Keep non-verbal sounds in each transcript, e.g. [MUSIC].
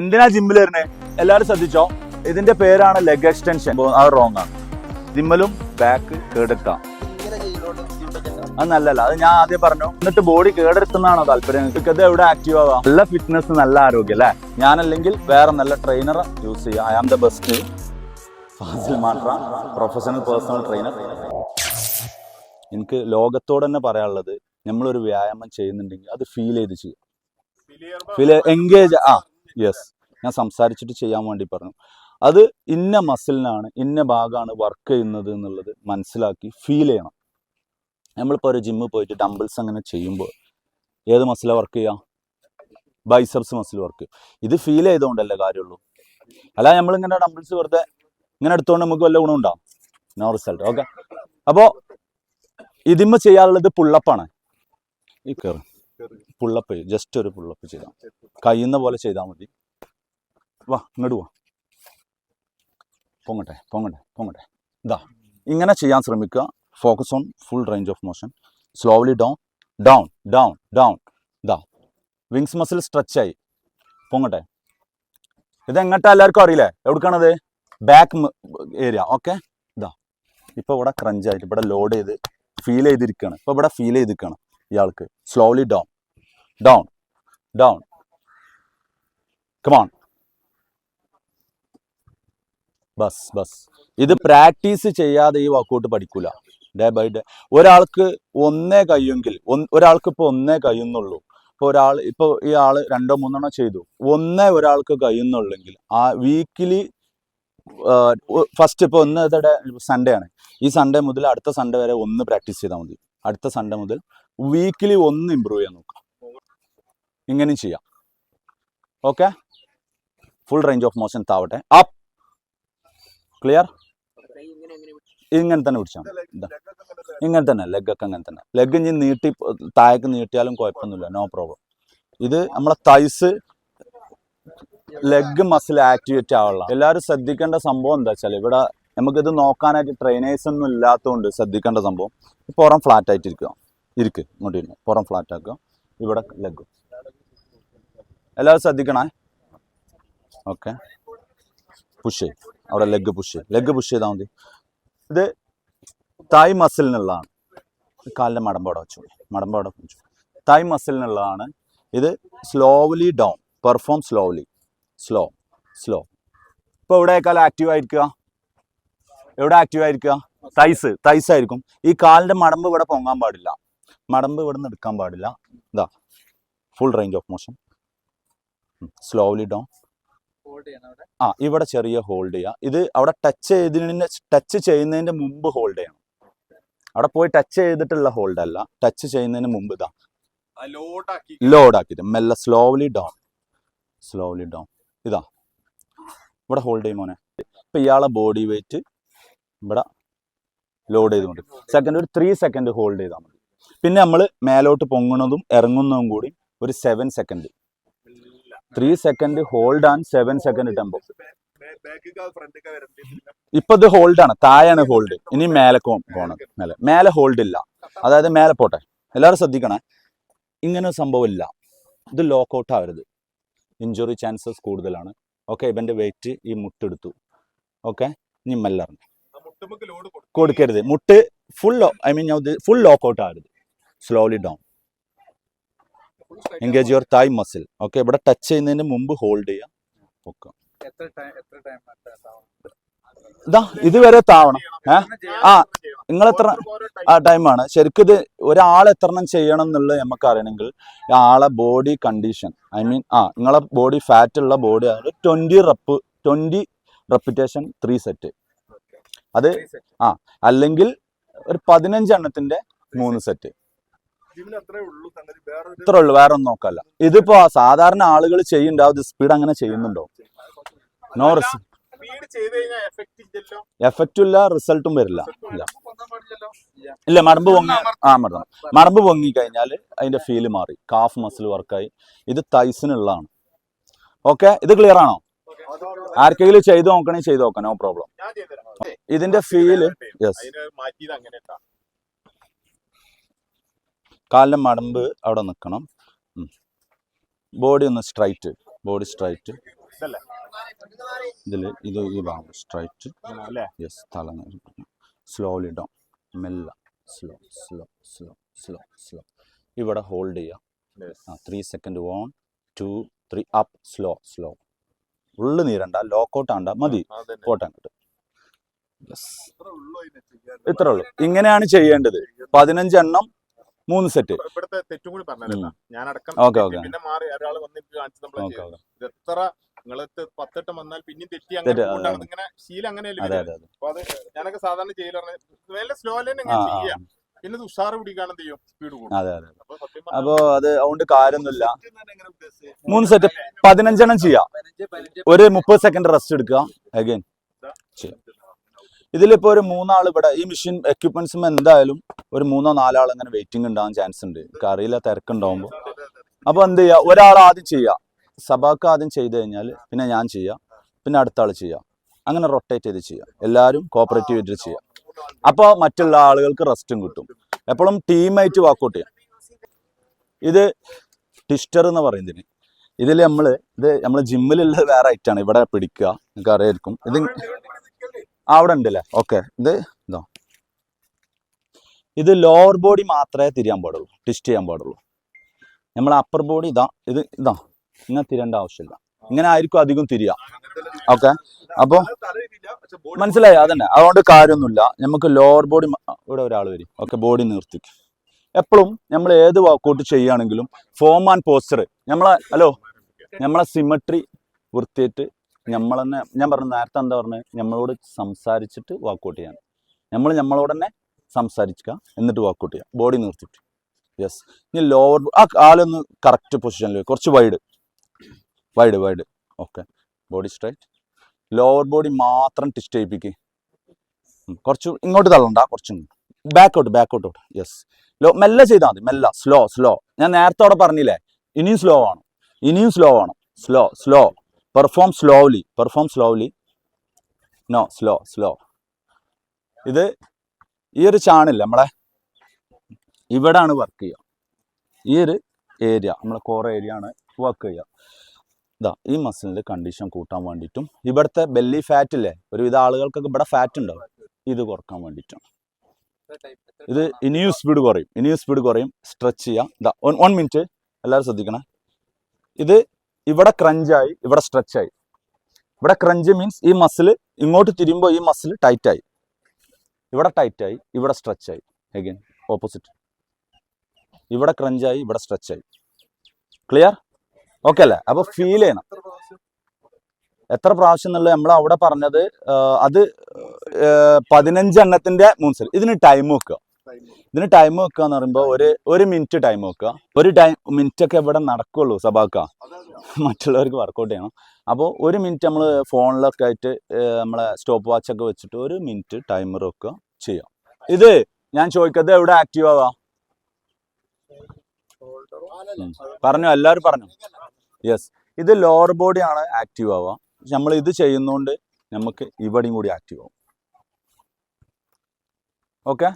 എന്തിനാ ജിമ്മിൽ വരുന്നത് എല്ലാവരും ശ്രദ്ധിച്ചോ? ഇതിന്റെ പേരാണ് ലെഗ് എക്സ്റ്റൻഷൻ അത് റോങ് ആണ്. ജിമ്മലും ബാക്ക് കേടെടുക്കാം. അത് നല്ലല്ല അത് ഞാൻ ആദ്യം പറഞ്ഞു. എന്നിട്ട് ബോഡി കേടെടുത്തുന്നാണോ താല്പര്യം? നിങ്ങൾക്ക് ഇത് എവിടെ ആക്റ്റീവ് ആവാം? നല്ല ഫിറ്റ്നസ് നല്ല ആരോഗ്യം അല്ലേ? ഞാനല്ലെങ്കിൽ വേറെ നല്ല ട്രെയിനർ യൂസ് ചെയ്യുക I am the best Fazil മാത്ര പ്രൊഫഷണൽ പേഴ്സണൽ ട്രെയിനർ എനിക്ക് ലോകത്തോട് തന്നെ പറയാനുള്ളത് നമ്മളൊരു വ്യായാമം ചെയ്യുന്നുണ്ടെങ്കിൽ അത് ഫീൽ ചെയ്ത് ചെയ്യുക ഫീൽ എൻഗേജ് ആ യെസ് ഞാൻ സംസാരിച്ചിട്ട് ചെയ്യാൻ വേണ്ടി പറഞ്ഞു. അത് ഇന്ന മസിലിനാണ് ഇന്ന ഭാഗമാണ് വർക്ക് ചെയ്യുന്നത് എന്നുള്ളത് മനസ്സിലാക്കി ഫീൽ ചെയ്യണം. നമ്മളിപ്പോൾ ഒരു ജിമ്മിൽ പോയിട്ട് ഡംബിൾസ് അങ്ങനെ ചെയ്യുമ്പോൾ ഏത് മസിലാണ് വർക്ക് ചെയ്യുക ബൈസെപ്സ് മസിൽ വർക്ക് ഇത് ഫീൽ ചെയ്തുകൊണ്ടല്ലേ കാര്യമുള്ളൂ. അല്ല നമ്മളിങ്ങനെ ഡംബിൾസ് വെറുതെ ഇങ്ങനെ എടുത്തുകൊണ്ട് നമുക്ക് വല്ല ഗുണം ഉണ്ടാവും നോ റിസൾട്ട് ഓക്കെ അപ്പോൾ ഇതിമ്മ ചെയ്യാനുള്ളത് പുള്ളപ്പാണ് ഈ കയറി പുള്ളപ്പ് ജസ്റ്റ് ഒരു പുള്ളപ്പ് ചെയ്താൽ കഴിയുന്ന പോലെ ചെയ്താൽ മതി. വാ ഇങ്ങോട്ട് വാ. പൊങ്ങട്ടെ പൊങ്ങട്ടെ പൊങ്ങട്ടെ. ഇതാ ഇങ്ങനെ ചെയ്യാൻ ശ്രമിക്കുക. Focus on full range of motion slowly down down down down ഇതാ വിങ്സ് മസിൽ സ്ട്രെച്ച് ആയി. പൊങ്ങട്ടെ. ഇത് എങ്ങോട്ടാ എല്ലാവർക്കും അറിയില്ലേ? എവിടേക്കാണത്? ബാക്ക് ഏരിയ ഓക്കെ ഇതാ ഇപ്പോൾ ഇവിടെ ക്രഞ്ചായിട്ട് ഇവിടെ ലോഡ് ചെയ്ത് ഫീൽ ചെയ്തിരിക്കുകയാണ് ഇപ്പോൾ ഇവിടെ ഫീൽ ചെയ്തിരിക്കുകയാണ് ഇയാൾക്ക്. Slowly down down down on. ബസ് ബസ് ഇത് പ്രാക്ടീസ് ചെയ്യാതെ ഈ വർക്കൗട്ട് പഠിക്കൂല. ഡേ ബൈ ഡേ ഒരാൾക്ക് ഒന്നേ കയ്യെങ്കിൽ ഒരാൾക്ക് ഇപ്പോൾ ഒന്നേ കയ്യുന്നുള്ളൂ. ഇപ്പോൾ ഒരാൾ ഇപ്പോൾ ഈ ആൾ രണ്ടോ മൂന്നെണ്ണോ ചെയ്തു. ഒന്നേ ഒരാൾക്ക് കയ്യുന്നുള്ളെങ്കിൽ ആ വീക്കിലി ഫസ്റ്റ് ഇപ്പോൾ ഒന്ന് സൺഡേ ആണ്. ഈ സൺഡേ മുതൽ അടുത്ത സൺഡേ വരെ ഒന്ന് പ്രാക്ടീസ് ചെയ്താൽ മതി. അടുത്ത സൺഡേ മുതൽ വീക്കിലി ഒന്ന് ഇമ്പ്രൂവ് ചെയ്യാൻ നോക്കാം. ഇങ്ങനെയും ചെയ്യാം. Okay full range of motion താവട്ടെ. Up clear ഇങ്ങനെ തന്നെ പിടിച്ചാൽ. ഇങ്ങനെ തന്നെ. ലെഗൊക്കെ അങ്ങനെ തന്നെ. ലെഗ് ഇനി നീട്ടി താഴേക്ക് നീട്ടിയാലും കുഴപ്പമൊന്നുമില്ല. നോ പ്രോബ്ലം ഇത് നമ്മളെ തൈസ് ലെഗ് മസിൽ ആക്ടിവേറ്റ് ആവുള്ള എല്ലാവരും ശ്രദ്ധിക്കേണ്ട സംഭവം എന്താ വെച്ചാൽ ഇവിടെ നമുക്കിത് നോക്കാനായിട്ട് ട്രെയിനേഴ്സ് ഒന്നും ഇല്ലാത്തതുകൊണ്ട് ശ്രദ്ധിക്കേണ്ട സംഭവം. പുറം ഫ്ലാറ്റ് ആയിട്ട് ഇരിക്കുക ഇങ്ങോട്ടിരുന്നു പുറം ഫ്ലാറ്റ് ആക്കുക. ഇവിടെ ലെഗ് എല്ലാവരും ശ്രദ്ധിക്കണേ. ഓക്കെ പുഷ് ചെയ്യും. അവിടെ ലെഗ് പുഷ് ചെയ്യും. ലെഗ് പുഷ് ചെയ്താൽ മതി. ഇത് തായ് മസിലിനുള്ളതാണ് കാലിന്റെ മടമ്പോടെ വെച്ചു. മടമ്പോടെ വെച്ചു. തായ് മസിലിനുള്ളതാണ് ഇത് slowly down perform slowly slow slow ഇപ്പോൾ എവിടെയേക്കാളും ആക്റ്റീവ് ആയിരിക്കുക. എവിടെ ആക്റ്റീവ് ആയിരിക്കുക? തൈസ് തൈസ് ആയിരിക്കും. ഈ കാലിന്റെ മടമ്പ് ഇവിടെ പൊങ്ങാൻ പാടില്ല. മടമ്പ് ഇവിടെ നിന്ന് എടുക്കാൻ പാടില്ല. ഇതാ. Full range of motion slowly down ആ ഇവിടെ ചെറിയ ഹോൾഡ് ചെയ്യുക ഇത് അവിടെ ടച്ച് ചെയ്തതിന് ടച്ച് ചെയ്യുന്നതിന്റെ മുമ്പ് ഹോൾഡ് ചെയ്യണം. അവിടെ പോയി ടച്ച് ചെയ്തിട്ടുള്ള ഹോൾഡ് അല്ല. ടച്ച് ചെയ്യുന്നതിന് മുമ്പ് ഇതാ. ലോഡാക്കി ലോഡ് ആക്കിയിട്ട് മെല്ലെ സ്ലോലി ഡൗൺ സ്ലോലി ഡൗൺ ഇതാ. ഇവിടെ ഹോൾഡ് ചെയ്യും മോനെ. ഇപ്പൊ ഇയാളെ ബോഡി വെയിറ്റ് ഇവിടെ ലോഡ് ചെയ്തുകൊണ്ട് സെക്കൻഡ് ഒരു ത്രീ സെക്കൻഡ് ഹോൾഡ് ചെയ്താൽ മതി. പിന്നെ നമ്മൾ മേലോട്ട് പൊങ്ങുന്നതും ഇറങ്ങുന്നതും കൂടി ഒരു seven second three second hold and seven second tempo ഇപ്പൊ ഇത് ഹോൾഡ് ആണ്. താഴെയാണ് ഹോൾഡ് ഇനി മേലെ പോകണം മേലെ. മേലെ ഹോൾഡ് ഇല്ല. അതായത് മേലെ പോട്ടെ. എല്ലാവരും ശ്രദ്ധിക്കണേ. ഇങ്ങനെ ഒരു സംഭവം ഇല്ല. ഇത് ലോക്കൗട്ട് ആവരുത്. ഇഞ്ചുറി ചാൻസസ് കൂടുതലാണ്. ഓക്കെ ഇവന്റെ വെയിറ്റ് ഈ മുട്ടെടുത്തു ഓക്കെ ഇനി മെല്ലറിഞ്ഞു കൊടുക്കരുത്. മുട്ട് full I mean full full lockout ആവരുത്. Slowly down engage your thigh muscle okay ഇവിടെ ടച്ച് ചെയ്യുന്നതിന് മുമ്പ് ഹോൾഡ് ചെയ്യാം. ഓക്കെ ഇതാ ഇതുവരെ താവണം. ഏ? ആ നിങ്ങൾ എത്ര ആ ടൈമാണ് ശരിക്കും ഇത് ഒരാൾ എത്രണ്ണം ചെയ്യണം എന്നുള്ളത് നമുക്ക് അറിയണമെങ്കിൽ ആളെ ബോഡി കണ്ടീഷൻ ഐ മീൻ ആ നിങ്ങളെ ബോഡി ഫാറ്റ് ഉള്ള ബോഡി ആണ് twenty rep twenty repetition three set അത് ആ അല്ലെങ്കിൽ ഒരു പതിനഞ്ചെണ്ണത്തിന്റെ മൂന്ന് സെറ്റ് ജിമ്മിൽ അത്രേ ഉള്ളൂ സംഗതി വേറെ ഇത്രേ ഉള്ളു വേറെ ഒന്നും നോക്കല്ല. ഇതിപ്പോ സാധാരണ ആളുകൾ ചെയ്യുന്നുണ്ടോ. അത് സ്പീഡ് അങ്ങനെ ചെയ്യുന്നുണ്ടോ? നോ എഫക്റ്റ് ഇല്ല റിസൾട്ടും വരില്ല. ഇല്ല. ഇല്ല. മടമ്പ് പൊങ്ങി ആ മടമ്പ് മടമ്പ് പൊങ്ങി കഴിഞ്ഞാൽ അതിന്റെ ഫീൽ മാറി. കാഫ് മസിൽ വർക്കായി ഇത് തൈസിനുള്ളതാണ്. ഓക്കെ ഇത് ക്ലിയർ ആണോ? ആർക്കെങ്കിലും ചെയ്തു നോക്കണേ ചെയ്തു നോക്കാം. നോ പ്രോബ്ലം ഇതിന്റെ ഫീൽ യെസ് കാലിന്റെ മടമ്പ് അവിടെ നിൽക്കണം ബോഡി ഒന്ന് സ്ട്രൈറ്റ് ബോഡി സ്ട്രൈറ്റ് ഇതിൽ ഇത് ഈ ഭാഗം സ്ട്രൈറ്റ് യെസ് തല slowly down മെല്ല. Slow slow slow slow slow ഇവിടെ ഹോൾഡ് ചെയ്യാം. ആ three second one two three up slow slow ഉള്ളു നീരണ്ട ലോക്കൗട്ട് ആണ്ട മതി. പോട്ടെ അങ്ങോട്ട്. ഇത്ര ഉള്ളൂ. ഇങ്ങനെയാണ് ചെയ്യേണ്ടത്. പതിനഞ്ചെണ്ണം മൂന്ന് സെറ്റ്. ഇവിടുത്തെ തെറ്റും കൂടി പറഞ്ഞല്ലോ ഞാൻ അടക്കം ഓക്കെ ഓക്കെ. പിന്നെ മാറി ഒരാൾ വന്നിട്ട് കാണിച്ചു നമ്മൾ എത്ര നിങ്ങൾ പത്തെട്ട് വന്നാൽ പിന്നെ തെറ്റി അങ്ങനെ ഇങ്ങനെ ശീലം അങ്ങനെയല്ലേ അപ്പൊ അത് ഞാനൊക്കെ സാധാരണ ചെയ്യല നല്ല സ്ലോ ലൈൻ എങ്ങനെ ചെയ്യാം. പിന്നെ ഉഷാറ് പിടിക്കാണ് ചെയ്യും? സ്പീഡ് കൂടും. അതെ അതെ സത്യം അപ്പോ അത് അതുകൊണ്ട് കാര്യമൊന്നുമില്ല. മൂന്ന് സെറ്റ് പതിനഞ്ചെണ്ണം ചെയ്യാം. ഒരു മുപ്പത് സെക്കൻഡ് റെസ്റ്റ് എടുക്കുക. അഗൈൻ ഇതിലിപ്പോ ഒരു മൂന്നാൾ ഇവിടെ ഈ മെഷീൻ എക്യുപ്മെന്റ്സും എന്തായാലും ഒരു മൂന്നോ നാലാൾ അങ്ങനെ വെയിറ്റിംഗ് ഉണ്ടാകാൻ ചാൻസ് ഉണ്ട്. അറിയില്ല തിരക്കുണ്ടാവുമ്പോൾ അപ്പൊ എന്ത് ചെയ്യുക ഒരാൾ ആദ്യം ചെയ്യുക സബാക്ക് ആദ്യം ചെയ്ത് കഴിഞ്ഞാൽ പിന്നെ ഞാൻ ചെയ്യാ. പിന്നെ അടുത്ത ആൾ ചെയ്യാം. അങ്ങനെ റൊട്ടേറ്റ് ചെയ്ത് ചെയ്യാം. എല്ലാവരും കോപ്പറേറ്റീവ് ആയിട്ട് ചെയ്യാം. അപ്പോൾ മറ്റുള്ള ആളുകൾക്ക് റെസ്റ്റും കിട്ടും. എപ്പോഴും ടീമായിട്ട് വാക്കൗട്ട് ചെയ്യാം. ഇത് ട്വിസ്റ്റർ എന്ന് പറയുന്നതിന് ഇതിൽ നമ്മൾ ഇത് നമ്മൾ ജിമ്മിലുള്ള വേറെ ഐറ്റാണ് ഇവിടെ പിടിക്കുക. നിങ്ങൾക്ക് അറിയായിരിക്കും ഇത് അവിടെ ഉണ്ടല്ലേ ഓക്കെ ഇത് ഇതോ. ഇത് ലോവർ ബോഡി മാത്രമേ തിരിയാൻ പാടുള്ളൂ. ട്വിസ്റ്റ് ചെയ്യാൻ പാടുള്ളൂ. നമ്മൾ അപ്പർ ബോഡി ഇതാ. ഇത് ഇതാ. ഇങ്ങനെ തിരേണ്ട ആവശ്യമില്ല. ഇങ്ങനെ ആയിരിക്കും അധികം തിരിയാ. ഓക്കെ അപ്പോൾ മനസ്സിലായി? അതന്നെ. അതുകൊണ്ട് കാര്യമൊന്നുമില്ല. നമുക്ക് ലോവർ ബോഡി ഇവിടെ ഒരാൾ വരും. ഓക്കെ ബോഡി നിർത്തിക്കും. എപ്പോഴും നമ്മൾ ഏത് വർക്കൗട്ട് ചെയ്യുകയാണെങ്കിലും ഫോം ആൻഡ് പോസ്റ്റർ നമ്മളെ ഹലോ നമ്മളെ സിമട്രി വൃത്തിയായിട്ട് നമ്മൾ തന്നെ ഞാൻ പറഞ്ഞു നേരത്തെ എന്താ പറഞ്ഞത് നമ്മളോട് സംസാരിച്ചിട്ട് വാക്കൗട്ട് ചെയ്യാൻ. നമ്മൾ നമ്മളോട് തന്നെ സംസാരിക്കുക എന്നിട്ട് വാക്കൗട്ട് ചെയ്യാം. ബോഡി നിർത്തിയിട്ട്. യെസ് ഇനി ലോവർ ആ കാലൊന്ന് കറക്റ്റ് പൊസിഷനിൽ കുറച്ച് wide wide wide okay body straight lower body മാത്രം ടിസ്റ്റ് ചെയ്യിപ്പിക്കുക കുറച്ച് ഇങ്ങോട്ട് തള്ളണ്ട കുറച്ച് ബാക്കൗട്ട് ബാക്കൗട്ട് യെസ് ലോ മെല്ലെ ചെയ്താൽ മതി. മെല്ല. സ്ലോ സ്ലോ ഞാൻ നേരത്തെ അവിടെ പറഞ്ഞില്ലേ? ഇനിയും സ്ലോ ആണ്. ഇനിയും സ്ലോ ആണ്. Slow slow perform slowly perform slowly no slow slow ഇത് ഈ ഒരു ചാണില്ല നമ്മളെ? ഇവിടാണ് വർക്ക് ചെയ്യുക. ഈ ഒരു ഏരിയ നമ്മളെ കോർ ഏരിയ ആണ് വർക്ക് ചെയ്യുക. ഇതാ ഈ മസിലിന്റെ കണ്ടീഷൻ കൂട്ടാൻ വേണ്ടിയിട്ടും ഇവിടുത്തെ ബെല്ലി ഫാറ്റ് ഇല്ലേ? ഒരുവിധ ആളുകൾക്കൊക്കെ ഇവിടെ ഫാറ്റ് ഉണ്ടാവും ഇത് കുറയ്ക്കാൻ വേണ്ടിയിട്ടും. ഇത് ഇനിയും സ്പീഡ് കുറയും ഇനിയും സ്പീഡ് കുറയും. സ്ട്രെച്ച് ചെയ്യാം ഇതാ വൺ മിനിറ്റ് എല്ലാവരും ശ്രദ്ധിക്കണം. ഇത് ഇവിടെ ക്രഞ്ചായി ഇവിടെ സ്ട്രെച്ചായി ഇവിടെ ക്രഞ്ച് മീൻസ് ഈ മസിൽ ഇങ്ങോട്ട് തിരിയുമ്പോൾ ഈ മസിൽ ടൈറ്റായി ഇവിടെ ടൈറ്റായി ഇവിടെ സ്ട്രെച്ചായി അഗൈൻ ഓപ്പോസിറ്റ് ഇവിടെ ക്രഞ്ചായി ഇവിടെ സ്ട്രെച്ചായി ക്ലിയർ ഓക്കെ അല്ലേ? അപ്പോൾ ഫീൽ ചെയ്യണം. എത്ര പ്രാവശ്യം? എന്നുള്ളത് നമ്മൾ അവിടെ പറഞ്ഞത് അത് പതിനഞ്ച് എണ്ണത്തിന്റെ മൂന്ന് സെറ്റ് ഇതിന് ടൈം വെക്കുക. ഇതിന് ടൈം വെക്കുക എന്ന് പറയുമ്പോൾ ഒരു ഒരു മിനിറ്റ് ടൈം വെക്കുക ഒരു ടൈം മിനിറ്റ് ഒക്കെ ഇവിടെ നടക്കുള്ളൂ സഭാക്ക. മറ്റുള്ളവർക്ക് വർക്കൗട്ട് ചെയ്യണം. അപ്പോൾ ഒരു മിനിറ്റ് നമ്മൾ ഫോണിലൊക്കെ ആയിട്ട് നമ്മളെ സ്റ്റോപ്പ് വാച്ച് ഒക്കെ വെച്ചിട്ട് ഒരു മിനിറ്റ് ടൈമർ വെക്കുക ചെയ്യാം. ഇത് ഞാൻ ചോദിക്കത് എവിടെ ആക്റ്റീവ് ആവാ? പറഞ്ഞു എല്ലാവരും പറഞ്ഞു? യെസ് ഇത് ലോവർ ബോഡി ആണ് ആക്റ്റീവ് ആവുക നമ്മൾ ഇത് ചെയ്യുന്നതുകൊണ്ട് നമുക്ക് ഇവിടെയും കൂടി ആക്റ്റീവ് ആവും. ഓക്കെ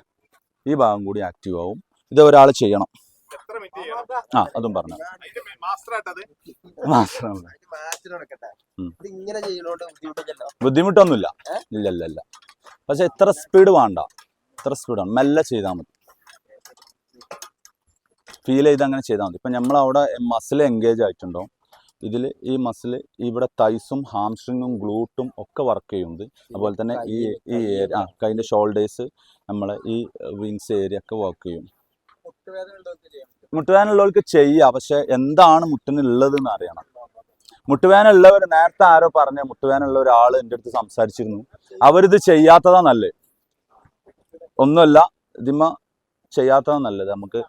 ഈ ഭാഗം കൂടി ആക്റ്റീവ് ആവും. ഇത് ഒരാൾ ചെയ്യണം. എത്ര മിനിറ്റ് ചെയ്യണം? ആ അതും പറഞ്ഞു. ബുദ്ധിമുട്ടൊന്നുമില്ല. ഇല്ല ഇല്ല ഇല്ല പക്ഷെ ഇത്ര സ്പീഡ് വേണ്ട. ഇത്ര സ്പീഡ് സ്പീഡാണ് മെല്ലെ ചെയ്താൽ മതി. ഫീൽ ചെയ്ത് അങ്ങനെ ചെയ്താൽ മതി. ഇപ്പം നമ്മൾ അവിടെ മസിൽ എൻഗേജ് ആയിട്ടുണ്ടാവും ഇതിൽ ഈ മസിൽ ഇവിടെ തൈസും ഹാംസ്ട്രിങ്ങും ഗ്ലൂട്ടും ഒക്കെ വർക്ക് ചെയ്യുന്നുണ്ട്. അതുപോലെ തന്നെ ഈ ഈ ഏരിയ ആ കൈന്റെ ഷോൾഡേഴ്സ് നമ്മളെ ഈ വിങ്സ് ഏരിയ ഒക്കെ വർക്ക് ചെയ്യും. മുട്ടുവേദന ഉള്ളവർക്ക് ചെയ്യാം പക്ഷെ എന്താണ് മുട്ടിനുള്ളത് എന്ന് അറിയണം. മുട്ടുവേദന ഉള്ളവർ നേരത്തെ ആരോ പറഞ്ഞ മുട്ടുവേദന ഉള്ള ഒരാൾ എന്റെ അടുത്ത് സംസാരിച്ചിരുന്നു. അവരിത് ചെയ്യാത്തതാ നല്ലത്. ഒന്നുമല്ല ഇതിമ്മ ചെയ്യാത്തതാ നല്ലത്. നമുക്ക്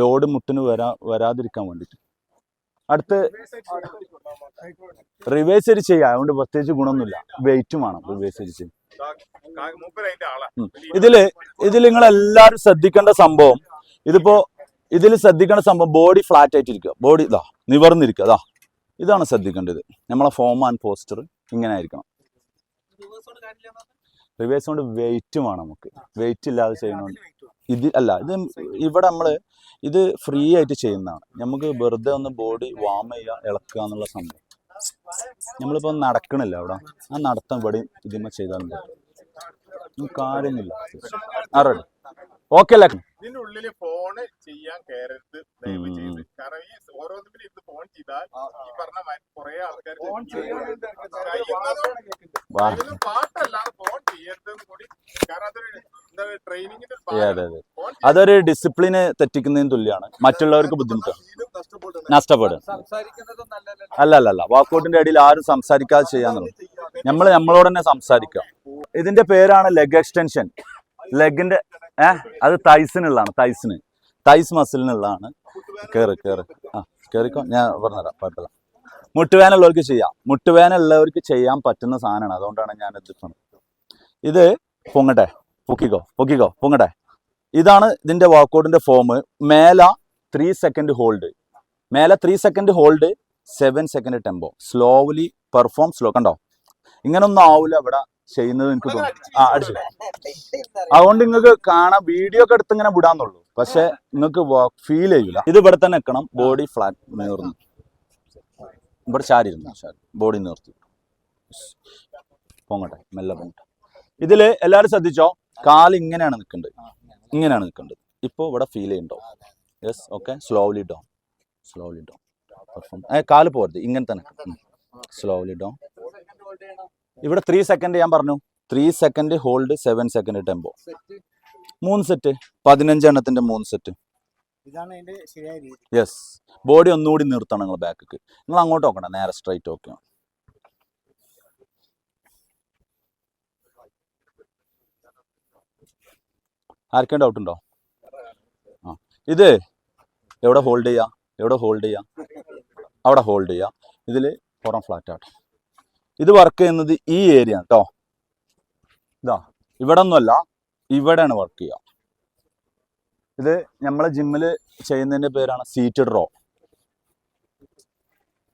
ലോഡ് മുട്ടിന് വരാ വരാതിരിക്കാൻ വേണ്ടിയിട്ട് അടുത്ത് റിവേഴ്സ് അരി ചെയ്യാം. അതുകൊണ്ട് പ്രത്യേകിച്ച് ഗുണമൊന്നുമില്ല. വെയിറ്റും വേണം റിവേഴ്സ്. ഇതിൽ ഇതിൽ നിങ്ങൾ എല്ലാവരും ശ്രദ്ധിക്കേണ്ട സംഭവം ഇതിപ്പോ ഇതിൽ ശ്രദ്ധിക്കേണ്ട സംഭവം ബോഡി ഫ്ലാറ്റ് ആയിട്ടിരിക്കുക. ബോഡി ഇതാ നിവർന്നിരിക്കുക അതാ ഇതാണ് ശ്രദ്ധിക്കേണ്ടത്. നമ്മളെ ഫോം ആൻഡ് പോസ്റ്റർ ഇങ്ങനെ ആയിരിക്കണം. റിവേഴ്സ് കൊണ്ട് വെയിറ്റ് വേണം നമുക്ക്. വെയിറ്റ് ഇല്ലാതെ ചെയ്യണോണ്ട് ഇത് അല്ല ഇത് ഇവിടെ നമ്മൾ ഇത് ഫ്രീ ആയിട്ട് ചെയ്യുന്നതാണ്. നമുക്ക് വെറുതെ ഒന്ന് ബോഡി വാം ചെയ്യുക ഇളക്കുക എന്നുള്ള സംഭവം. നമ്മളിപ്പോ നടക്കണില്ല അവിടെ. ആ നടത്തം ഇവിടെ ഇതിന് ചെയ്താലും പറ്റും കാര്യമില്ല ആ റെഡി ഓക്കെ അല്ലേ? ഫോൺ ഫോണ് ചെയ്യാൻ കയറരുത് ദയവ് ചെയ്ത്. കാരണം ഈ ഓരോന്നിനും ഇരുന്ന് ഫോൺ ചെയ്താൽ ഈ പറഞ്ഞ മാതിരി കുറെ ആൾക്കാർ ഫോൺ ചെയ്യുന്നുണ്ട് വാ. ഇതിലും പാട്ടല്ലാതെ ഫോൺ ചെയ്യരുതെന്ന് കൂടി. കാരണം അതൊരു അതൊരു ഡിസിപ്ലിന് തെറ്റിക്കുന്നതിന് തുല്യമാണ് മറ്റുള്ളവർക്ക് ബുദ്ധിമുട്ടാണ് നഷ്ടപ്പെടും. സംസാരിക്കുന്നത് നല്ലതല്ല? അല്ല അല്ല അല്ല വാക്കൗട്ടിന്റെ ഇടയിൽ ആരും സംസാരിക്കാതെ ചെയ്യാന്നുള്ളത് നമ്മൾ നമ്മളോട് തന്നെ സംസാരിക്കാം ഇതിന്റെ പേരാണ് ലെഗ് എക്സ്റ്റൻഷൻ ലെഗിന്റെ ഏഹ് അത് തൈസിനുള്ളതാണ് തൈസിന്. തൈസ് മസിലിനുള്ളതാണ് കേറ് കേറ്. ആ കേറിക്കോ? ഞാൻ പറഞ്ഞുതരാം കുഴപ്പമില്ല. മുട്ടുവേനുള്ളവർക്ക് ചെയ്യാം. മുട്ടുവേനുള്ളവർക്ക് ചെയ്യാൻ പറ്റുന്ന സാധനമാണ്. അതുകൊണ്ടാണ് ഞാൻ എത്തിക്കുന്നത്. ഇത് പൊങ്ങട്ടെ. പൊക്കിക്കോ പൊക്കിക്കോ പൊങ്ങട്ടെ. ഇതാണ് ഇതിന്റെ വർക്കൗട്ടിന്റെ ഫോം മേല ത്രീ സെക്കൻഡ് ഹോൾഡ് മേലെ three second hold seven second tempo slowly perform slow കണ്ടോ? ഇങ്ങനൊന്നും ആവില്ല ഇവിടെ ചെയ്യുന്നത് എനിക്ക് തോന്നുന്നു. ആ അടിച്ചു അതുകൊണ്ട് നിങ്ങൾക്ക് കാണാം വീഡിയോ ഒക്കെ എടുത്ത് ഇങ്ങനെ വിടാന്നുള്ളൂ. പക്ഷെ നിങ്ങൾക്ക് ഫീൽ ചെയ്യൂല. ഇത് ഇവിടെ തന്നെ എക്കണം ബോഡി ഫ്ലാറ്റ് നീർന്നു. ഇവിടെ ചാരി ഇരുന്നു ചാരി. ബോഡി നിർത്തി. പൊങ്ങട്ടെ. മെല്ലെ പൊങ്ങട്ടെ. ഇതിൽ എല്ലാവരും ശ്രദ്ധിച്ചോ? കാൽ ഇങ്ങനെയാണ് നിൽക്കേണ്ടത്. ഇങ്ങനെയാണ് നിൽക്കേണ്ടത്. ഇപ്പോൾ ഇവിടെ ഫീൽ ചെയ്യുന്നുണ്ടോ yes okay slowly down slowly down perform കാൽ പോരുത് ഇങ്ങനെ തന്നെ സ്ലോലി ഡൗൺ ഇവിടെ ത്രീ സെക്കൻഡ് ഞാൻ പറഞ്ഞു. Three second hold seven second tempo മൂന്ന് സെറ്റ് പതിനഞ്ച് എണ്ണത്തിന്റെ മൂന്ന് സെറ്റ് യെസ് ബോഡി ഒന്നുകൂടി നിർത്തണം നിങ്ങൾ ബാക്കിക്ക് നിങ്ങൾ അങ്ങോട്ട് നോക്കണം നേരെ സ്ട്രൈറ്റ് ഓക്കെ ആർക്കും ഡൗട്ട് ഉണ്ടോ? ആ. ഇത് എവിടെ ഹോൾഡ് ചെയ്യാ? എവിടെ ഹോൾഡ് ചെയ്യാ? അവിടെ ഹോൾഡ് ചെയ്യാം. ഇതിൽ പുറം ഫ്ലാറ്റ് ആട്ടോ. ഇത് വർക്ക് ചെയ്യുന്നത് ഈ ഏരിയ കേട്ടോ ഇതാ ഇവിടെ ഒന്നുമല്ല ഇവിടെയാണ് വർക്ക് ചെയ്യുക ഇത് നമ്മളെ ജിമ്മിൽ ചെയ്യുന്നതിന്റെ പേരാണ് സീറ്റഡ് റോ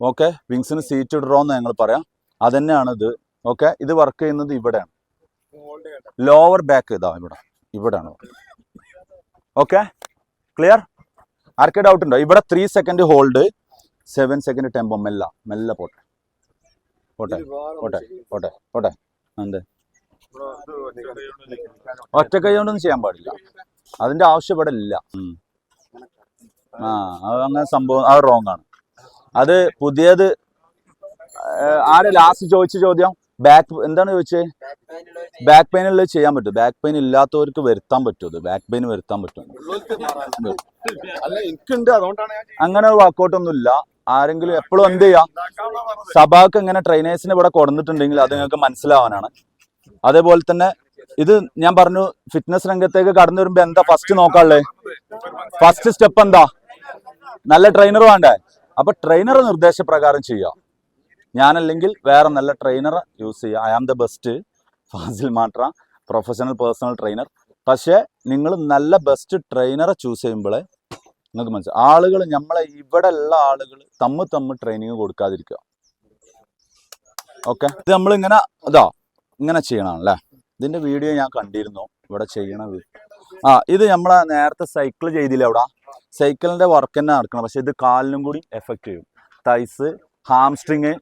ഓക്കെ വിങ്സിന് സീറ്റഡ് റോ എന്ന് ഞങ്ങൾ പറയാം. അതന്നെയാണ് ഇത് ഓക്കെ ഇത് വർക്ക് ചെയ്യുന്നത് ഇവിടെയാണ്. ലോവർ ബാക്ക് ഇതാ ഇവിടെ. ഇവിടെയാണ് ഓക്കെ ക്ലിയർ ആർക്കെ ഡൗട്ട് ഉണ്ടോ? ഇവിടെ three second hold seven second tempo മെല്ല മെല്ല പോട്ടെ. പോട്ടെ പോട്ടെ പോട്ടെ പോട്ടെ. എന്ത്? ഒറ്റ കൈ കൊണ്ടൊന്നും ചെയ്യാൻ പാടില്ല. അതിന്റെ ആവശ്യം ഇവിടെ ഇല്ല. ആ അങ്ങനെ സംഭവം അത് റോങ് ആണ്. അത് പുതിയത് ആരെ ലാസ്റ്റ് ചോദിച്ച ചോദ്യം? ബാക്ക് എന്താണ് ചോദിച്ചത് ബാക്ക് പെയിൻ ഉള്ളത് ചെയ്യാൻ പറ്റും. ബാക്ക് പെയിൻ ഇല്ലാത്തവർക്ക് വരുത്താൻ പറ്റും അത്. ബാക്ക് പെയിൻ വരുത്താൻ പറ്റും. [LAUGHS] അങ്ങനെ വർക്കൗട്ട് ഒന്നും ഇല്ല. ആരെങ്കിലും എപ്പോഴും എന്ത് ചെയ്യാം? സഭാക്ക് ഇങ്ങനെ ട്രെയിനേഴ്സിന് ഇവിടെ കൊടുത്തിട്ടുണ്ടെങ്കിൽ അത് നിങ്ങൾക്ക് മനസ്സിലാവാനാണ്. അതേപോലെ തന്നെ ഇത് ഞാൻ പറഞ്ഞു ഫിറ്റ്നസ് രംഗത്തേക്ക് കടന്നു വരുമ്പോ എന്താ ഫസ്റ്റ് നോക്കാനുള്ളത് ഫസ്റ്റ് സ്റ്റെപ്പ് എന്താ? നല്ല ട്രെയിനർ വേണ്ടേ? അപ്പൊ ട്രെയിനർ നിർദ്ദേശപ്രകാരം ചെയ്യുക ഞാനല്ലെങ്കിൽ വേറെ നല്ല ട്രെയിനർ യൂസ് ചെയ്യുക I am the best Fazil മാട്ര professional personal trainer പക്ഷേ നിങ്ങൾ നല്ല ബെസ്റ്റ് ട്രെയിനറെ ചൂസ് ചെയ്യുമ്പോൾ നിങ്ങൾക്ക് മനസ്സിലാവും ആളുകൾ നമ്മളെ ഇവിടെ ഉള്ള ആളുകൾ തമ്മ് തമ്മ് ട്രെയിനിങ് കൊടുക്കാതിരിക്കുക. ഓക്കെ ഇത് നമ്മളിങ്ങനെ അതാ ഇങ്ങനെ ചെയ്യണമല്ലേ ഇതിന്റെ വീഡിയോ ഞാൻ കണ്ടിരുന്നു ഇവിടെ ചെയ്യണത്. ആ ഇത് നമ്മളെ നേരത്തെ സൈക്കിൾ ചെയ്തില്ല അവിടെ? സൈക്കിളിന്റെ വർക്ക് തന്നെ നടക്കണം. പക്ഷേ ഇത് കാലിനും കൂടി എഫക്റ്റ് ചെയ്യും. തൈസ് ഹാംസ്ട്രിങ്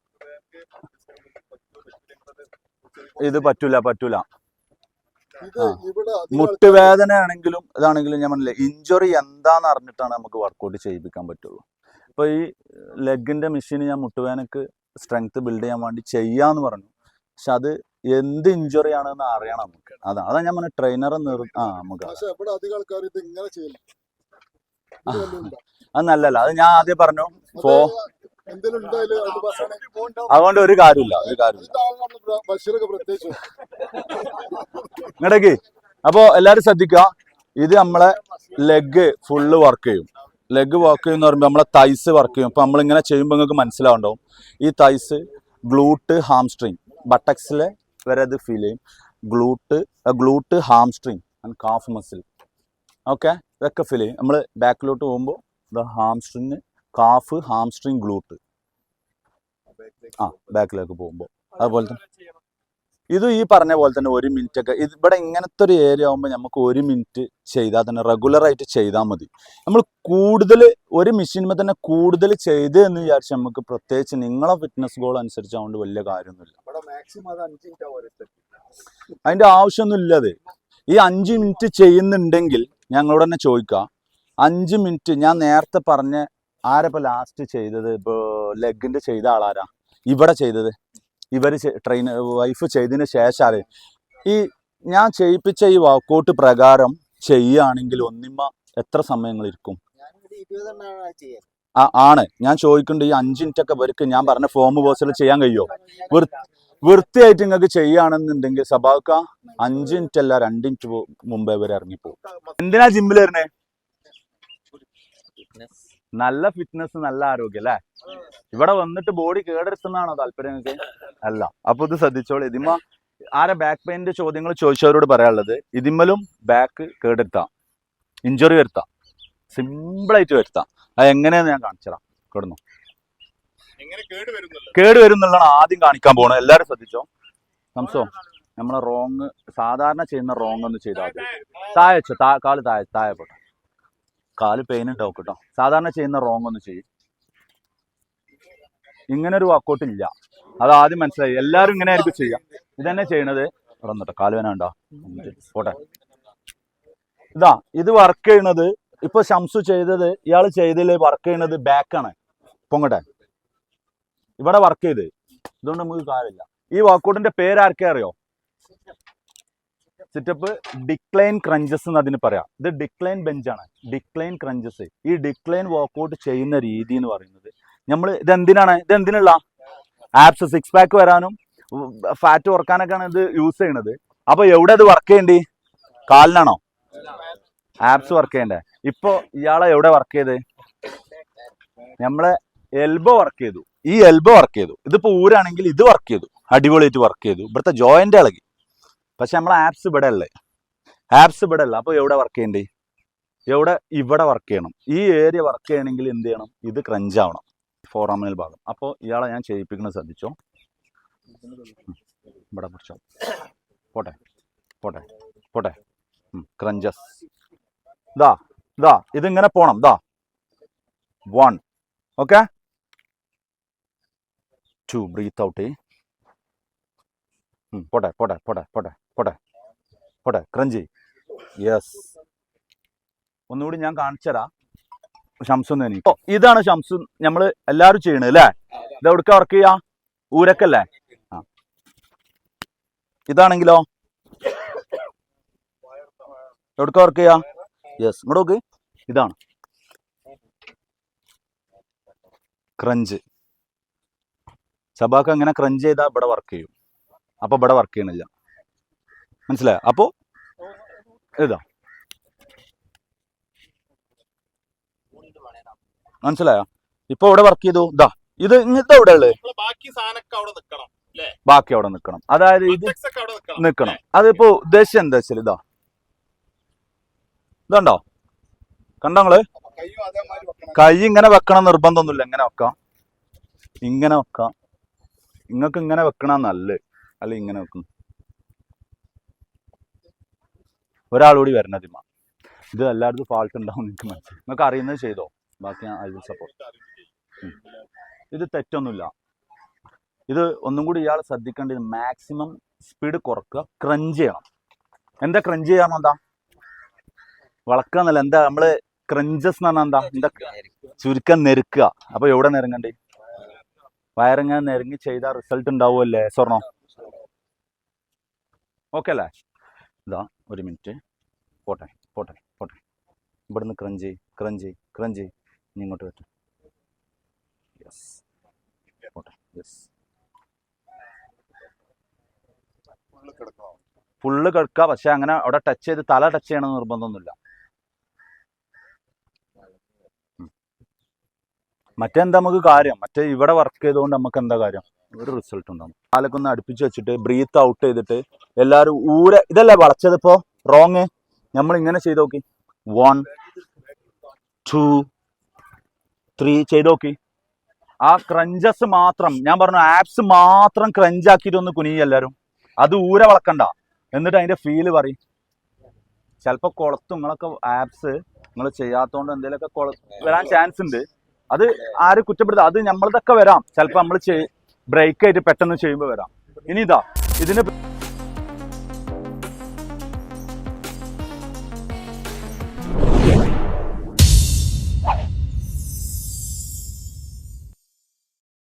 ഇത് പറ്റൂല പറ്റൂല. മുട്ട് വേദന മുട്ടുവേദന ആണെങ്കിലും ഇതാണെങ്കിലും ഞാൻ പറഞ്ഞില്ലേ ഇഞ്ചുറി എന്താന്ന് അറിഞ്ഞിട്ടാണ് നമുക്ക് വർക്കൗട്ട് ചെയ്യിപ്പിക്കാൻ പറ്റുള്ളൂ. ഇപ്പൊ ഈ ലെഗിന്റെ മെഷീൻ ഞാൻ മുട്ടുവേദനക്ക് സ്ട്രെങ്ത് ബിൽഡ് ചെയ്യാൻ വേണ്ടി ചെയ്യാന്ന് പറഞ്ഞു. പക്ഷെ അത് എന്ത് ഇഞ്ചുറി ആണെന്ന് അറിയണം നമുക്ക്. അതാ അതാ ഞാൻ പറഞ്ഞ ട്രെയിനർ നിർ ആ നമുക്ക് അത്. നല്ലല്ല അത് ഞാൻ ആദ്യം പറഞ്ഞു ഫോ അതുകൊണ്ട് ഒരു കാര്യമില്ല ഒരു കാര്യമില്ല. ഇങ്ങടേക്ക്. അപ്പോ എല്ലാരും ശ്രദ്ധിക്കുക ഇത് നമ്മളെ ലെഗ് ഫുള്ള് വർക്ക് ചെയ്യും. ലെഗ് വർക്ക് ചെയ്യുന്ന പറയുമ്പോൾ നമ്മളെ തൈസ് വർക്ക് ചെയ്യും. അപ്പൊ നമ്മളിങ്ങനെ ചെയ്യുമ്പോൾ നിങ്ങൾക്ക് മനസ്സിലാവുണ്ടാവും. ഈ തൈസ് ഗ്ലൂട്ട് ഹാംസ്ട്രിങ് ബട്ടക്സിലെ വരെ അത് ഫീൽ ചെയ്യും. Glute glute hamstring and calf muscle okay ഇതൊക്കെ ഫീൽ ചെയ്യും. നമ്മൾ ബാക്കിലോട്ട് പോകുമ്പോൾ ഹാംസ്ട്രിങ് കാഫ് ഹാംസ്ട്രിങ് ഗ്ലൂട്ട്. ആ ബാക്കിലേക്ക് പോകുമ്പോൾ അതുപോലെ തന്നെ ഇത് ഈ പറഞ്ഞ പോലെ തന്നെ ഒരു മിനിറ്റ് ഒക്കെ ഇത് ഇവിടെ ഇങ്ങനത്തെ ഒരു ഏരിയ ആകുമ്പോൾ നമുക്ക് ഒരു മിനിറ്റ് ചെയ്താൽ തന്നെ റെഗുലറായിട്ട് ചെയ്താൽ മതി. നമ്മൾ കൂടുതൽ ഒരു മെഷീനുമ്പോൾ തന്നെ കൂടുതൽ ചെയ്ത് എന്ന് വിചാരിച്ച് നമുക്ക് പ്രത്യേകിച്ച് നിങ്ങളെ ഫിറ്റ്നസ് ഗോൾ അനുസരിച്ച് അതുകൊണ്ട് വലിയ കാര്യമൊന്നുമില്ല. അതിന്റെ ആവശ്യമൊന്നുമില്ല അത്. ഈ അഞ്ച് മിനിറ്റ് ചെയ്യുന്നുണ്ടെങ്കിൽ ഞങ്ങളോട് തന്നെ ചോദിക്കുക അഞ്ച് മിനിറ്റ് ഞാൻ നേരത്തെ പറഞ്ഞ ആരപ്പോൾ ലാസ്റ്റ് ചെയ്തത്? ഇപ്പോൾ ലെഗിന്റെ ചെയ്ത ആളാരാ? ഇവിടെ ചെയ്തത്. ഇവർ ട്രെയിൻ വൈഫ് ചെയ്തതിന് ശേഷം ഈ ഞാൻ ചെയ്യിപ്പിച്ച ഈ വാക്കൗട്ട് പ്രകാരം ചെയ്യുകയാണെങ്കിൽ ഒന്നിമ്മ എത്ര സമയങ്ങൾ ഇരിക്കും? ആ ആണ്. ഞാൻ ചോദിക്കുന്നുണ്ട് ഈ അഞ്ച് മിനിറ്റ് ഒക്കെ വരക്ക് ഞാൻ പറഞ്ഞ ഫോം ബോസിൽ ചെയ്യാൻ കഴിയുമോ വൃ- വൃത്തിയായിട്ട് നിങ്ങൾക്ക് ചെയ്യുകയാണെന്നുണ്ടെങ്കിൽ സഭാക്ക അഞ്ച് മിനിറ്റ് അല്ല രണ്ട് മിനിറ്റ് മുമ്പേ വരെ ഇറങ്ങിപ്പോകും എന്തിനാ ജിമ്മിൽ വരുന്നേ? നല്ല ഫിറ്റ്നസ് നല്ല ആരോഗ്യം അല്ലേ? ഇവിടെ വന്നിട്ട് ബോഡി കേടെടുത്തുന്നതാണോ താല്പര്യം നിങ്ങൾക്ക് അല്ല. അപ്പൊ ഇത് ശ്രദ്ധിച്ചോളൂ. ഇതിമ്മ ആരെ ബാക്ക് പെയിന്റെ ചോദ്യങ്ങൾ ചോദിച്ചവരോട് പറയാനുള്ളത്? ഇതിമ്മലും ബാക്ക് കേടെടുത്താം. ഇഞ്ചുറി വരുത്താം. സിമ്പിളായിട്ട് വരുത്താം. അത് എങ്ങനെയാന്ന് ഞാൻ കാണിച്ചതാം കിടന്നു. കേട് വരുന്നുള്ള ആദ്യം കാണിക്കാൻ പോണത്. എല്ലാരും ശ്രദ്ധിച്ചോ? സംസോ നമ്മളെ റോങ് സാധാരണ ചെയ്യുന്ന റോങ് ഒന്ന് ചെയ്താൽ മതി. താഴെ വെച്ചോ. താ കാൽ താഴെ താഴെ പോട്ടെ. കാൽ പെയിൻ ഉണ്ടാവും കേട്ടോ. സാധാരണ ചെയ്യുന്ന റോങ് ഒന്ന് ചെയ്യും. ഇങ്ങനെ ഒരു വർക്കൗട്ട് ഇല്ല. അത് ആദ്യം മനസ്സിലായി. എല്ലാവരും ഇങ്ങനെ ആയിരിക്കും ചെയ്യാം. ഇതന്നെ ചെയ്യണത്. ഇവിടെ വന്നിട്ടോ കാൽ വേന ഉണ്ടോ? പോട്ടെ. ഇതാ ഇത് വർക്ക് ചെയ്യണത് ഇപ്പൊ ഷംസു ചെയ്തത് ഇയാൾ ചെയ്തതിൽ വർക്ക് ചെയ്യണത് ബാക്കാണ് പൊങ്ങട്ടെ. ഇവിടെ വർക്ക് ചെയ്ത്. ഇതുകൊണ്ട് നമുക്ക് കാര്യമില്ല. ഈ വർക്കൗട്ടിന്റെ പേര് ആർക്കേ അറിയോ? സിറ്റപ്പ് ഡിക്ലൈൻ ക്രഞ്ചസ് എന്ന് അതിന് പറയാം. ഇത് ഡിക്ലൈൻ ബെഞ്ചാണ് ഡിക്ലൈൻ ക്രഞ്ചസ് ഈ ഡിക്ലൈൻ വർക്കൗട്ട് ചെയ്യുന്ന രീതി എന്ന് പറയുന്നത് നമ്മൾ ഇത് എന്തിനാണ് ഇത് എന്തിനുള്ള ആപ്സ് സിക്സ് പാക്ക് വരാനും ഫാറ്റ് കുറക്കാനൊക്കെയാണ് ഇത് യൂസ് ചെയ്യണത്. അപ്പൊ എവിടെ അത് വർക്ക് ചെയ്യേണ്ടി? കാലിനാണോ ആപ്സ് വർക്ക് ചെയ്യണ്ടേ? ഇപ്പോ ഇയാളെ എവിടെ വർക്ക് ചെയ്ത്? നമ്മളെ എൽബോ വർക്ക് ചെയ്തു. ഈ എൽബോ വർക്ക് ചെയ്തു. ഇതിപ്പോ ഊരാണെങ്കിൽ ഇത് വർക്ക് ചെയ്തു. അടിപൊളിയായിട്ട് വർക്ക് ചെയ്തു. ഇവിടുത്തെ ജോയിന്റ് ഇളകി. പക്ഷെ നമ്മളെ ആപ്സ് ഇവിടെ അല്ലേ ആപ്സ് ഇവിടെ അല്ല അപ്പൊ എവിടെ വർക്ക് ചെയ്യണ്ടേ? എവിടെ ഇവിടെ വർക്ക് ചെയ്യണം. ഈ ഏരിയ വർക്ക് ചെയ്യണമെങ്കിൽ എന്ത് ചെയ്യണം? ഇത് ക്രഞ്ച് ആവണം. ഫോറാമിനൽ ഭാഗം. അപ്പോൾ ഇയാളെ ഞാൻ ചെയ്യിപ്പിക്കുന്നത് ശ്രദ്ധിച്ചോ. ഇവിടെ പിടിച്ചോ. പോട്ടെ പോട്ടെ പോട്ടെ. ക്രഞ്ചസ് ദാ ഇതാ ഇതിങ്ങനെ പോണം. ദാ. One okay two breathe out പോട്ടെ പോട്ടെ പോട്ടെ പോട്ടെ. പോട്ടെ പോട്ടെ ക്രഞ്ചി. യെസ് ഒന്നുകൂടി ഞാൻ കാണിച്ചരാ. ഷംസു എന്ന് എനിക്ക് ഇതാണ് ഷംസു. നമ്മൾ എല്ലാരും ചെയ്യണത് അല്ലേ? ഇത് എവിടെ വർക്ക് ചെയ്യാ? ഊരക്കല്ലേ? ആ. ഇതാണെങ്കിലോ? എവിടെ വർക്ക് ചെയ്യാ? യെസ് ഇങ്ങോട്ട് നോക്ക്. ഇതാണ്. ക്രഞ്ച്. സബാക്ക് അങ്ങനെ ക്രഞ്ച് ചെയ്താൽ ഇവിടെ വർക്ക് ചെയ്യും. അപ്പൊ ഇവിടെ വർക്ക് ചെയ്യണില്ല. മനസ്സിലായോ? അപ്പോ ഇതാ മനസ്സിലായോ? ഇപ്പൊ ഇവിടെ വർക്ക് ചെയ്തു? ഇതാ ഇത് ഇങ്ങനത്തെ ഇവിടെ ഉള്ളത് ബാക്കി അവിടെ നിക്കണം അവിടെ നിൽക്കണം. അതായത് ഇത് അവിടെ നിക്കണം നിൽക്കണം. അതിപ്പോ ഉദ്ദേശം എന്താ വെച്ചാൽ ഇതാ. ഇതുണ്ടോ? കണ്ടോ നിങ്ങൾ? കയ്യും അതേമാതിരി വെക്കണം. കൈ ഇങ്ങനെ വെക്കണം നിർബന്ധമൊന്നുമില്ല. ഇങ്ങനെ വെക്കാം. ഇങ്ങനെ വെക്കാം. നിങ്ങൾക്ക് ഇങ്ങനെ വെക്കണ നല്ലത് അല്ല ഇങ്ങനെ വെക്കണം ഒരാളൂടി വരണം അതിമ ഇത് എല്ലായിടത്തും ഫാൾട്ട് ഉണ്ടാവും നിങ്ങൾക്ക് മനസ്സിലായി. നിങ്ങൾക്ക് അറിയുന്നത് ചെയ്തോ? ബാക്കി ഞാൻ ഐ വിൽ സപ്പോർട്ട് ഇത് തെറ്റൊന്നുമില്ല. ഇത് ഒന്നും കൂടി ഇയാൾ ശ്രദ്ധിക്കേണ്ടത് മാക്സിമം സ്പീഡ് കുറക്കുക ക്രഞ്ച് ചെയ്യണം. എന്താ ക്രഞ്ച് ചെയ്യാന്ന് എന്താ വളക്കുക എന്നല്ല എന്താ നമ്മൾ ക്രഞ്ചസ് എന്ന് പറഞ്ഞാൽ എന്താ? എന്താ ചുരുക്കം നെരുക്കുക. അപ്പൊ എവിടെ നെരുങ്ങണ്ടേ? വയറിങ്ങനെ നെരുങ്ങി ചെയ്താൽ റിസൾട്ട് ഉണ്ടാവുമല്ലേ സ്വർണം ഓക്കെ അല്ലേ? ഇതാ ഒരു മിനിറ്റ്. പോട്ടെ പോട്ടെ പോട്ടെ. ഇവിടുന്ന് ക്രഞ്ച് ക്രഞ്ച് ക്രഞ്ച് ഇനി ഇങ്ങോട്ട് പറ്റും യെസ് പോട്ടെ യെസ് ഫുള്ള് കിടക്കുക പക്ഷെ അങ്ങനെ അവിടെ ടച്ച് ചെയ്ത് തല ടച്ച് ചെയ്യണമെന്ന് നിർബന്ധമൊന്നുമില്ല. മറ്റേ മറ്റെന്താ നമുക്ക് കാര്യം? മറ്റേ ഇവിടെ വർക്ക് ചെയ്തുകൊണ്ട് നമുക്ക് എന്താ കാര്യം? ഒരു റിസൾട്ട് ഉണ്ടാവും. കാലൊക്കെ അടുപ്പിച്ച് വെച്ചിട്ട് ബ്രീത്ത് ഔട്ട് ചെയ്തിട്ട് എല്ലാവരും ഊരെ ഇതല്ലേ ഇപ്പോ? റോങ് നമ്മൾ ഇങ്ങനെ ചെയ്ത് നോക്കി. വൺ ടു ത്രീ ചെയ്ത് നോക്കി. ആ ക്രഞ്ചസ് മാത്രം ഞാൻ പറഞ്ഞു ആപ്സ് മാത്രം ക്രഞ്ച് ആക്കിയിട്ട് ഒന്ന് എല്ലാവരും അത് ഊര വളക്കണ്ട. എന്നിട്ട് അതിന്റെ ഫീൽ പറയും. ചിലപ്പോ കുളത്തും നിങ്ങളൊക്കെ ആപ്സ് നിങ്ങൾ ചെയ്യാത്തോണ്ട് എന്തെങ്കിലുമൊക്കെ വരാൻ ചാൻസ് ഉണ്ട്. അത് ആരും കുറ്റപ്പെടുത്തുക അത് നമ്മളതൊക്കെ വരാം. ചിലപ്പോ നമ്മൾ ബ്രേക്ക് ആയിട്ട് പെട്ടെന്ന് ചെയ്യുമ്പോൾ വരാം. ഇനി ഇതാ ഇതിന്